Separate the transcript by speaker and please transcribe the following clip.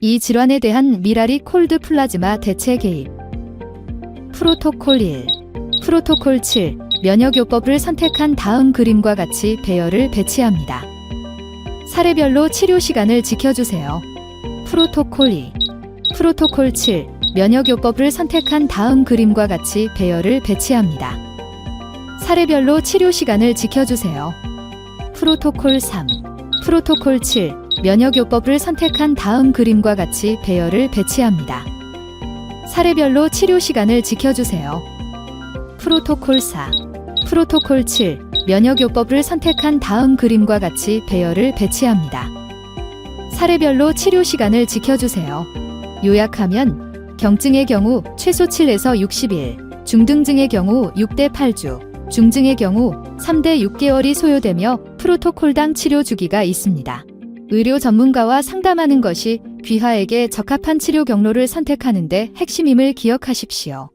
Speaker 1: 이 질환에 대한 미라리 콜드 플라즈마 대체 개입. 프로토콜 1. 프로토콜 7. 면역요법을 선택한 다음 그림과 같이 배열을 배치합니다. 사례별로 치료 시간을 지켜주세요. 프로토콜 2. 프로토콜 7. 면역요법을 선택한 다음 그림과 같이 배열을 배치합니다. 사례별로 치료 시간을 지켜주세요. 프로토콜 3. 프로토콜 7. 면역요법을 선택한 다음 그림과 같이 배열을 배치합니다. 사례별로 치료 시간을 지켜주세요. 프로토콜 4. 프로토콜 7. 면역요법을 선택한 다음 그림과 같이 배열을 배치합니다. 사례별로 치료 시간을 지켜주세요. 요약하면 경증의 경우 최소 7에서 60일, 중등증의 경우 6대 8주, 중증의 경우 3대 6개월이 소요되며 프로토콜당 치료 주기가 있습니다. 의료 전문가와 상담하는 것이 귀하에게 적합한 치료 경로를 선택하는데 핵심임을 기억하십시오.